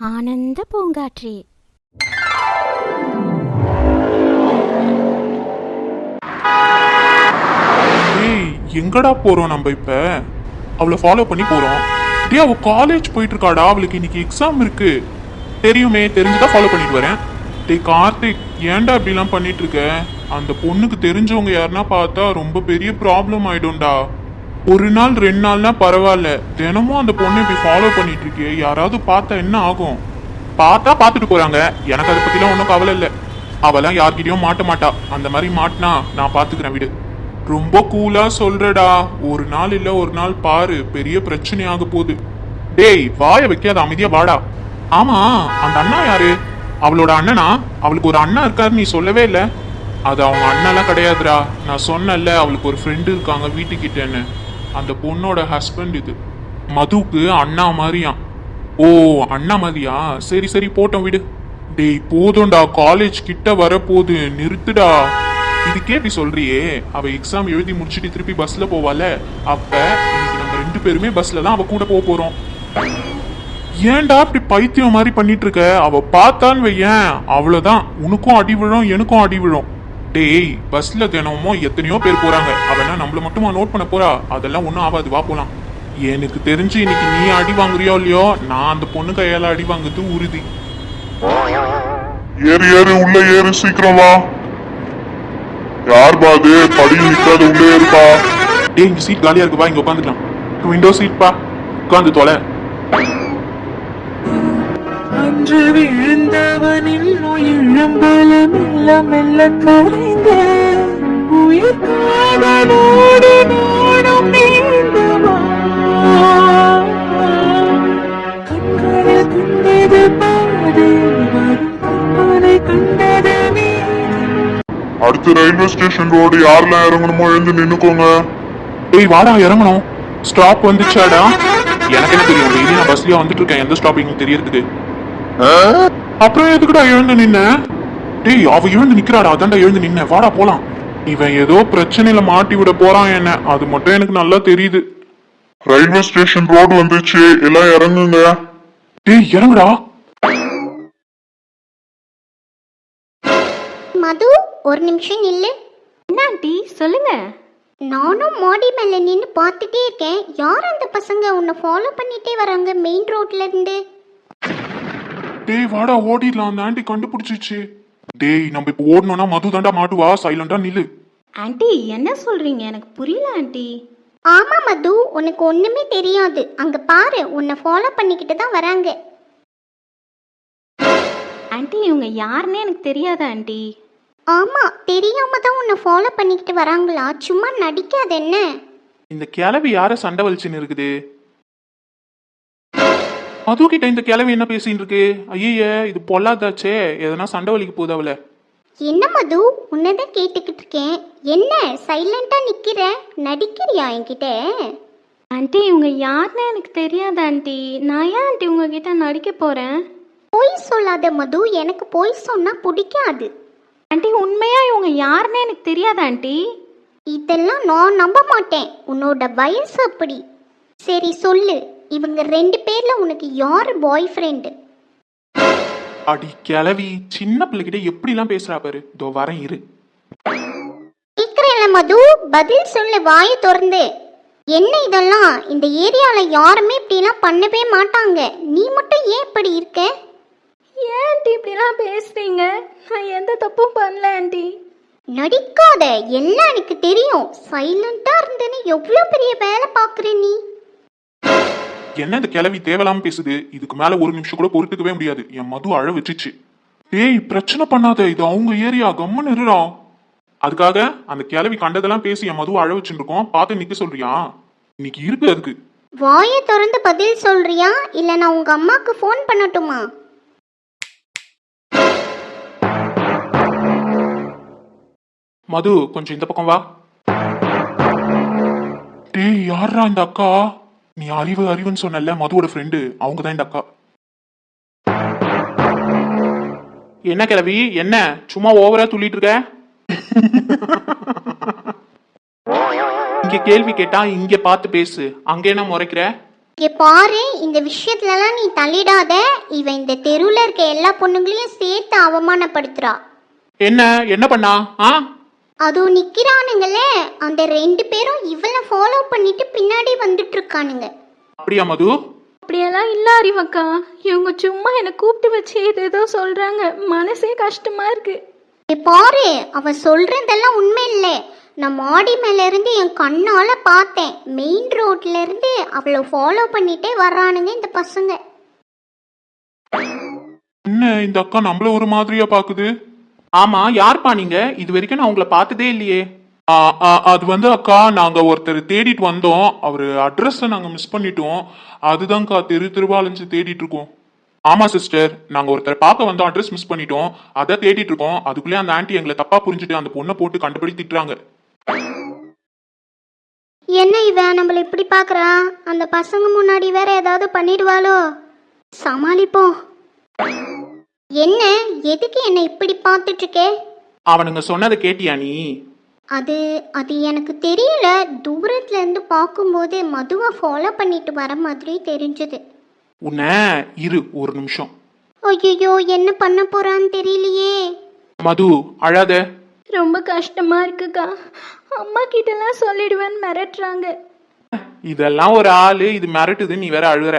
ஆனந்த பூங்காற்றே. ஏய் எங்கடா போறோம் நம்ம இப்ப? அவளை ஃபாலோ பண்ணி போறோம். டேய் அவ காலேஜ் போயிட்டு இருக்காடா அவளுக்கு இன்னைக்கு எக்ஸாம் இருக்கு. தெரியுமே தெரிஞ்சுதான் ஃபாலோ பண்ணிட்டு வரேன். டேய் கார்த்திக் ஏன்டா இப்படிலாம் பண்ணிட்டு இருக்க? அந்த பொண்ணுக்கு தெரிஞ்சவங்க யாருன்னா பார்த்தா ரொம்ப பெரிய ப்ராப்ளம் ஆயிடும்டா. ஒரு நாள் ரெண்டு நாள்னா பரவாயில்ல. தினமும் அந்த பொண்ணை இப்படி ஃபாலோ பண்ணிட்டு இருக்கே யாராவது பார்த்தா என்ன ஆகும்? பார்த்தா பார்த்துட்டு போறாங்க. எனக்கு அதை பத்திலாம் ஒன்றும் கவலை இல்லை. அவெல்லாம் யார்கிட்டயும் மாட்ட மாட்டா. அந்த மாதிரி மாட்டினா நான் பார்த்துக்கிறேன் வீடு. ரொம்ப கூலா சொல்றடா. ஒரு நாள் இல்ல ஒரு நாள் பாரு. பெரிய பிரச்சனை ஆக போகுது. டேய் வாய வைக்காத அமைதியா வாடா. ஆமா அந்த அண்ணா யாரு? அவளோட அண்ணனா? அவளுக்கு ஒரு அண்ணா இருக்காரு நீ சொல்லவே இல்லை? அது அவங்க அண்ணெல்லாம் கிடையாதுடா. நான் சொன்னேன்ல அவளுக்கு ஒரு ஃப்ரெண்டு இருக்காங்க வீட்டுக்கிட்டேன்னு. அந்த பொண்ணோட ஹஸ்பண்ட் இது. மதுவுக்கு அண்ணா மாதிரியா ஓ அண்ணா மாதிரியா? சரி சரி போட்டோம் விடு. டேய் போதும்டா. காலேஜ் கிட்ட வரப்போகுது. நிறுத்துடா. இதுக்கே இப்படி சொல்றியே? அவ எக்ஸாம் எழுதி முடிச்சுட்டு திருப்பி பஸ்ல போவால அப்ப இன்னைக்கு நம்ம ரெண்டு பேருமே பஸ்ல தான் அவ கூட போக போறோம். ஏன்டா இப்படி பைத்தியம் மாதிரி பண்ணிட்டு இருக்க? அவ பார்த்தான்னு வையேன். அவ்வளவுதான். உனக்கும் அடி விழும் எனக்கும் அடி விழும். டேய் பஸ்ல தினமும் எத்தனையோ பேர் போறாங்க. அவனா நம்மள மட்டுமா நோட் பண்ண போறா? அதெல்லாம் ஒன்றும் ஆகாது வா போலாம். எனக்கு தெரிஞ்சு இன்னைக்கு நீ அடி வாங்குறியோ இல்லையோ நான் அந்த பொண்ணு கையால அடி வாங்குறது உறுதி. ஏறு ஏறு உள்ள ஏறு சீக்கிரம் வா. யார் பாது படி நிக்காத உள்ளே இருப்பா டேய் இங்க சீட் காலியா இருக்கு வா இங்க உட்காந்துக்கலாம் விண்டோ சீட் பா. உட்காந்து தொலை. அன்று விழுந்தவனில் உயிழம்பலம் மெல்ல மெல்ல கரைந்த. உயிர் காதலோடு நானும் கண்களில் பாதை கற்பனை கண்டது அடுத்து ரயில்வே ஸ்டேஷன் ரோடு யாரெல்லாம் இறங்கணுமோ எழுந்து நின்னுக்கோங்க. டேய் வாடா இறங்கணும். ஸ்டாப் வந்துச்சாடா? எனக்கு என்ன தெரியும் டெய்லி நான் பஸ்லயே வந்துட்டு இருக்கேன். எந்த ஸ்டாப்பிங் தெரியறதுக்கு. அப்புறம் எதுக்குடா எழுந்து நின்ன? டேய் அவ எழுந்து நிக்கிறாடா அதான்டா எழுந்து நின்ன. வாடா போலாம். இவன் ஏதோ பிரச்சனையில மாட்டி விட போறான் என்ன. அது மட்டும் எனக்கு நல்லா தெரியுது. ரயில்வே ஸ்டேஷன் ரோடு வந்துச்சு எல்லாம் இறங்குங்க. டேய் இறங்குடா. மது ஒரு நிமிஷம் நில்லு. என்ன ஆண்டி? சொல்லுங்க. நானும் மாடி மேல நின்று பார்த்துட்டே இருக்கேன். யார் அந்த பசங்க? உன்னை ஃபாலோ பண்ணிட்டே வராங்க மெயின் ரோட்ல இருந்து. டேய் வாடா ஓடிடலாம். அந்த ஆண்டி கண்டுபிடிச்சிச்சு டேய் நம்ம இப்ப ஓடணும்னா மது தாண்டா மாட்டுவா? சைலண்டா நில்லு. ஆண்டி என்ன சொல்றீங்க? எனக்கு புரியல ஆண்டி. ஆமா மது. உனக்கு ஒண்ணுமே தெரியாது. அங்க பாரு உன்னை ஃபாலோ பண்ணிக்கிட்டு தான் வராங்க. ஆண்டி இவங்க யாருன்னே எனக்கு தெரியாதா ஆண்டி. ஆமா தெரியாம தான் உன்னை ஃபாலோ பண்ணிக்கிட்டு வராங்களா? சும்மா நடிக்காத என்ன? இந்த கிளவி யார சண்டை வலிச்சுன்னு இருக்குது? மது கிட்ட இந்த கிளவி என்ன பேசின்னு இருக்கு? ஐய இது பொல்லாதாச்சே. எதனா சண்டை வலிக்கு போகுது அவள. என்ன மது? உன்னதான் கேட்டுக்கிட்டு இருக்கேன். என்ன சைலண்டா நிக்கிற? நடிக்கிறியா என்கிட்ட? ஆண்டி இவங்க யாருன்னே எனக்கு தெரியாதா ஆண்டி. நான் ஏன் ஆண்டி உங்ககிட்ட நடிக்க போறேன்? பொய் சொல்லாத மது. எனக்கு பொய் சொன்னா பிடிக்காது. ஆண்டி உண்மையா இவங்க யாருன்னே எனக்கு தெரியாதா ஆண்டி. இதெல்லாம் நான் நம்ப மாட்டேன். உன்னோட வயசு அப்படி. சரி சொல்லு. இவங்க ரெண்டு பேர்ல உனக்கு யார் பாய் ஃப்ரெண்டு அடி கிளவி சின்ன பிள்ளைகிட்ட எப்படிலாம் பேசுறா பாரு. இதோ வரேன் இரு. கேக்குறேன்ல மது பதில் சொல்லு வாயை திறந்து. என்ன இதெல்லாம்? இந்த ஏரியால யாருமே இப்படிலாம் பண்ணவே மாட்டாங்க. நீ மட்டும் ஏன் இப்படி இருக்க? ஏன் ஆண்டி இப்படிலாம் பேசுறீங்க? நான் எந்த தப்பும் பண்ணல ஆண்டி. நடிக்காத. எல்லாம் எனக்கு தெரியும்? சைலண்டா இருந்தேன்னு எவ்வளோ பெரிய வேலை பார்க்குற நீ? என்ன இந்த கிளவி தேவையில்லாம பேசுது? இதுக்கு மேல ஒரு நிமிஷம் கூட பொறுத்துக்கவே முடியாது. என் மது அழ வச்சுச்சு டேய் பிரச்சனை பண்ணாத. இது அவங்க ஏரியா. கம்மன் இருடா. அதுக்காக அந்த கிளவி கண்டதெல்லாம் பேசி என் மது அழ வச்சுட்டு இருக்கோம் பார்த்து நிக்க சொல்றியா? இன்னைக்கு இருக்கு அதுக்கு. வாயை திறந்து பதில் சொல்றியா? இல்லை நான் உங்க அம்மாக்கு ஃபோன் பண்ணட்டுமா? மது கொஞ்சம் இந்த பக்கம் வா. டேய் யாரா இந்த அக்கா? நீ அறிவு அறிவுன்னு சொன்னல மதுவோட ஃப்ரெண்டு அவங்க தான் இந்த அக்கா. என்ன கிளவி என்ன? சும்மா ஓவரா துள்ளிட்டு இருக்க? இங்க கேள்வி கேட்டா இங்க பார்த்து பேசு. அங்க என்ன முறைக்கிற? இங்க பாரு இந்த விஷயத்துலலாம் நீ தள்ளிடாத. இவ இந்த தெருவில் இருக்க எல்லா பொண்ணுங்களையும் சேர்த்து அவமானப்படுத்துறா. என்ன? என்ன பண்ணா? ஆ? அதுவும் நிக்கிறானுங்களே. அந்த ரெண்டு பேரும் இவளை ஃபாலோ பண்ணிட்டு பின்னாடி வந்துட்டு இருக்கானுங்க அப்படியா மது? அப்படியெல்லாம் இல்லை அறிவக்கா. இவங்க சும்மா என்னை கூப்பிட்டு வச்சு ஏதேதோ சொல்கிறாங்க மனசே கஷ்டமாக இருக்குது இங்க பாரு அவ சொல்றதெல்லாம் உண்மை இல்லை நான் மாடி மேல இருந்து என் கண்ணால பார்த்தேன். மெயின் ரோட்ல இருந்து அவளை ஃபாலோ பண்ணிட்டே வர்றானுங்க இந்த பசங்க. என்ன இந்த அக்கா நம்மள ஒரு மாதிரியா பாக்குது? ஆமா யார்ப்பா நீங்க? இது வரைக்கும் நான் உங்களை பார்த்ததே இல்லையே. அது வந்து அக்கா நாங்க ஒருத்தர் தேடிட்டு வந்தோம். அவர் அட்ரஸ் நாங்க மிஸ் பண்ணிட்டோம். அதுதான்க்கா தெரு தெருவா அலைஞ்சு தேடிட்டு இருக்கோம். ஆமா சிஸ்டர் நாங்க ஒருத்தர் பார்க்க வந்தோம் அட்ரஸ் மிஸ் பண்ணிட்டோம். அதை தேடிட்டு இருக்கோம். அதுக்குள்ளே அந்த ஆன்ட்டி எங்களை தப்பா புரிஞ்சுட்டு அந்த பொண்ணை போட்டு கண்டுபிடி திட்டுறாங்க. என்ன இவன் நம்மள இப்படி பாக்குறா அந்த பசங்க முன்னாடி வேற ஏதாவது பண்ணிடுவாளோ? சமாளிப்போம். என்ன? எதுக்கு என்ன இப்படி பார்த்துட்டு இருக்கே அவனுங்க சொன்னதை கேட்டியா நீ? அது அது எனக்கு தெரியல. தூரத்துல இருந்து பார்க்கும்போது மதுவை ஃபாலோ பண்ணிட்டு வர மாதிரி தெரிஞ்சது. உன்னை இரு ஒரு நிமிஷம். ஐயோ என்ன பண்ண போறான்னு தெரியலையே. மது அழாத. ரொம்ப கஷ்டமாக இருக்குக்கா. அம்மா கிட்டலாம் சொல்லிடுவேன்னு மிரட்டுறாங்க. இதெல்லாம் ஒரு ஆளு இது மிரட்டுது நீ வேற அழுகுற.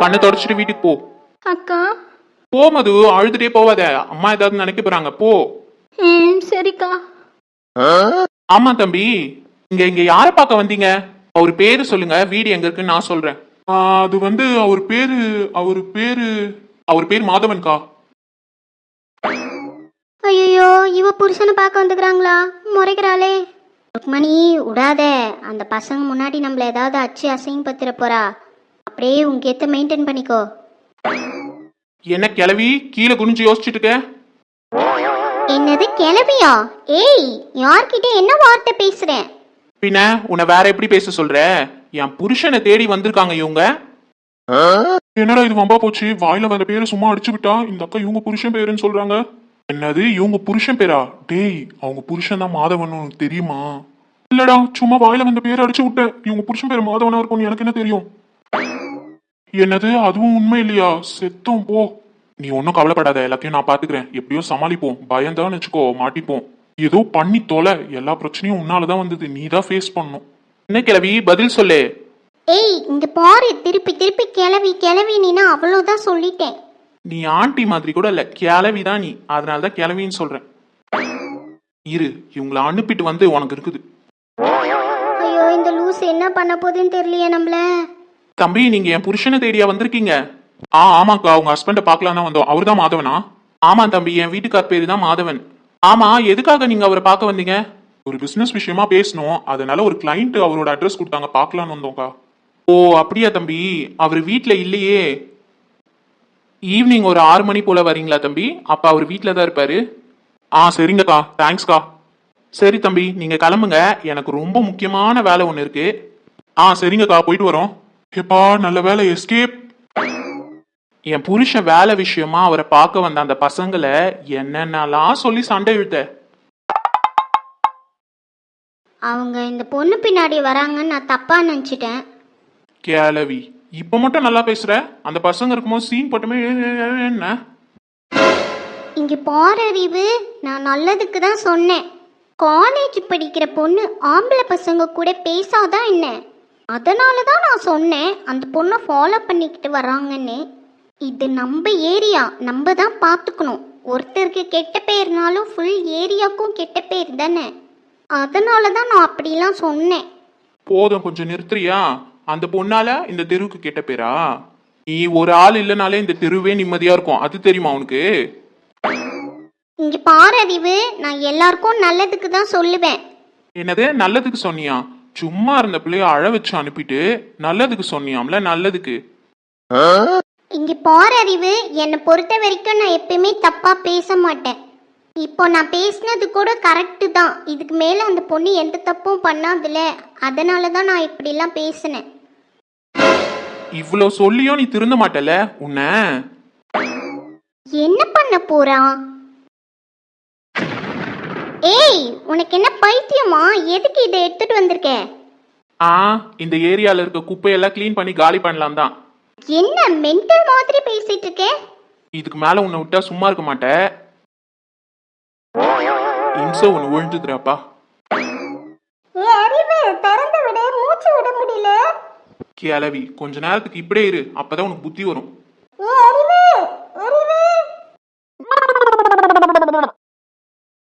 கண்ணை தொடச்சிட்டு வீட்டுக்கு போ. அக்கா போ மது. அழுதுட்டே போவாத. அம்மா ஏதாவது நினைக்க போறாங்க. போ. ம் சரிக்கா. ஆமா தம்பி. இங்க இங்க யார பார்க்க வந்தீங்க? அவர் பேரு சொல்லுங்க. வீடு எங்க இருக்குன்னு நான் சொல்றேன். அது வந்து அவர் பேரு அவர் பேரு அவர் பேர் மாதவன்கா ஐயோ இவ புருஷனை பார்க்க வந்துக்கிறாங்களா? முறைக்கிறாளே. ருக்மணி விடாத அந்த பசங்க முன்னாடி நம்மள ஏதாவது அச்சு அசிங்கப்படுத்திட போறா. அப்படியே உங்க ஏத்த மெயின்டைன் பண்ணிக்கோ. என்ன கிளவி? கீழே குனிஞ்சு யோசிச்சுட்டு இருக்க என்னது கிளவியா? ஏய் யார்கிட்ட என்ன வார்த்தை பேசுறேன்? பின்ன உன்னை வேற எப்படி பேச சொல்ற? என் புருஷனை தேடி வந்திருக்காங்க இவங்க. என்னடா இது வம்பா போச்சு? வாயில வந்த பேரை சும்மா அடிச்சு விட்டா? இந்த அக்கா இவங்க புருஷன் பேருன்னு சொல்றாங்க. என்னது இவங்க புருஷன் பேரா? டேய் அவங்க புருஷன் தான் மாதவன் உனக்கு தெரியுமா? இல்லடா சும்மா வாயில வந்த பேரை அடிச்சு விட்டேன் இவங்க புருஷன் பேர் மாதவனா இருக்கும்னு எனக்கு என்ன தெரியும்? என்னது? அதுவும் உண்மை இல்லையா? செத்தோம் போ. நீ ஒன்றும் கவலைப்படாத எல்லாத்தையும் நான் பாத்துக்கிறேன் எப்படியோ சமாளிப்போம். பயந்தான்னு வச்சுக்கோ மாட்டிப்போம். ஏதோ பண்ணி தொலை. எல்லா பிரச்சனையும் உன்னாலதான் வந்தது. நீ தான் ஃபேஸ் பண்ணும் என்ன கிளவி பதில் சொல்லு. ஏய் இங்க பாரு. திருப்பி திருப்பி கிளவி கிளவினா அவ்வளோதான் சொல்லிட்டேன். நீ ஆண்டி மாதிரி கூட இல்ல. கிளவி தான் நீ. அதனால தான் கிளவின்னு சொல்றேன். இரு. இவங்கள அனுப்பிட்டு வந்து உனக்கு இருக்குது. ஐயோ இந்த லூஸ் என்ன பண்ண போகுதுன்னு தெரியலையே நம்மள. தம்பி நீங்க என் புருஷனை தேடியா வந்திருக்கீங்க. ஆ ஆமாக்கா உங்க ஹஸ்பண்ட பார்க்கலாம் தான் வந்தோம். அவர் தான் மாதவனா? ஆமா தம்பி என் வீட்டுக்கார் பேரு தான் மாதவன். ஆமா எதுக்காக நீங்க அவரை பார்க்க வந்தீங்க? ஒரு பிசினஸ் விஷயமா பேசணும். அதனால ஒரு கிளைண்ட் அவரோட அட்ரஸ் கொடுத்தாங்க. பார்க்கலான்னு வந்தோம்க்கா. ஓ அப்படியா தம்பி. அவர் வீட்டில் இல்லையே. ஈவினிங் ஒரு ஆறு மணி போல வரீங்களா தம்பி? அப்ப அவர் வீட்டில் தான் இருப்பாரு. ஆ சரிங்கக்கா. தேங்க்ஸ்க்கா சரி தம்பி நீங்க கிளம்புங்க. எனக்கு ரொம்ப முக்கியமான வேலை ஒன்று இருக்கு. ஆ சரிங்கக்கா போயிட்டு வரோம். எப்பா நல்ல வேலை எஸ்கேப் என் புருஷன் வேலை விஷயமா அவரை பார்க்க வந்த அந்த பசங்களை என்னென்னலாம் சொல்லி சண்டை இழுத்த அவங்க இந்த பொண்ணு பின்னாடி வராங்கன்னு நான் தப்பா நினச்சிட்டேன். கேளவி இப்ப மட்டும் நல்லா பேசுற? அந்த பசங்க இருக்கும்போது சீன் போட்டுமே என்ன இங்க பாரு அறிவு நான் நல்லதுக்கு தான் சொன்னேன். காலேஜ் படிக்கிற பொண்ணு ஆம்பளை பசங்க கூட பேசாதான் என்ன? அதனால தான் நான் சொன்னேன் அந்த பொண்ணை ஃபாலோ பண்ணிக்கிட்டு வராங்கன்னு. இது நம்ம ஏரியா நம்ம தான் பார்த்துக்கணும். ஒருத்தருக்கு கெட்ட பேர்னாலும் ஃபுல் ஏரியாவுக்கும் கெட்ட பேர் தானே. அதனால தான் நான் அப்படிலாம் சொன்னேன். போதும் கொஞ்சம் நிறுத்துறியா? அந்த பொண்ணால இந்த தெருவுக்கு கெட்ட பேரா? நீ ஒரு ஆள் இல்லைனாலே இந்த தெருவே நிம்மதியா இருக்கும். அது தெரியுமா உனக்கு? இங்க பாரு அறிவு நான் எல்லாருக்கும் நல்லதுக்கு தான் சொல்லுவேன். என்னது நல்லதுக்கு சொன்னியா? சும்மா இருந்த பிள்ளைய அழ வச்சு அனுப்பிட்டு நல்லதுக்கு சொன்னியாம்ல நல்லதுக்கு. இங்க பாரு அறிவு என்னை பொறுத்த வரைக்கும் நான் எப்பயுமே தப்பா பேச மாட்டேன். இப்போ நான் பேசினது கூட கரெக்டு தான். இதுக்கு மேல அந்த பொண்ணு எந்த தப்பும் பண்ணாதுல. அதனால தான் நான் இப்படிலாம் பேசினேன். இவ்வளோ சொல்லியும் நீ திருந்த மாட்டல உன்னை? என்ன பண்ண போறான்? ஏய் உனக்கு என்ன பைத்தியமா? எதுக்கு இதை எடுத்துட்டு வந்திருக்க? ஆ இந்த ஏரியால இருக்க குப்பையெல்லாம் க்ளீன் பண்ணி காலி பண்ணலாம் தான். என்ன மென்டல் மாதிரி பேசிட்டு இருக்கேன் இதுக்கு மேல உன்னை விட்டா சும்மா இருக்க மாட்டேன் இம்சை ஒன்று விழுந்துக்கிறப்பா ஏ அறிவு திறந்து விட மூச்சு விட முடியல. கிளவி கொஞ்ச நேரத்துக்கு இப்படியே இரு. அப்பதான் உனக்கு புத்தி வரும்.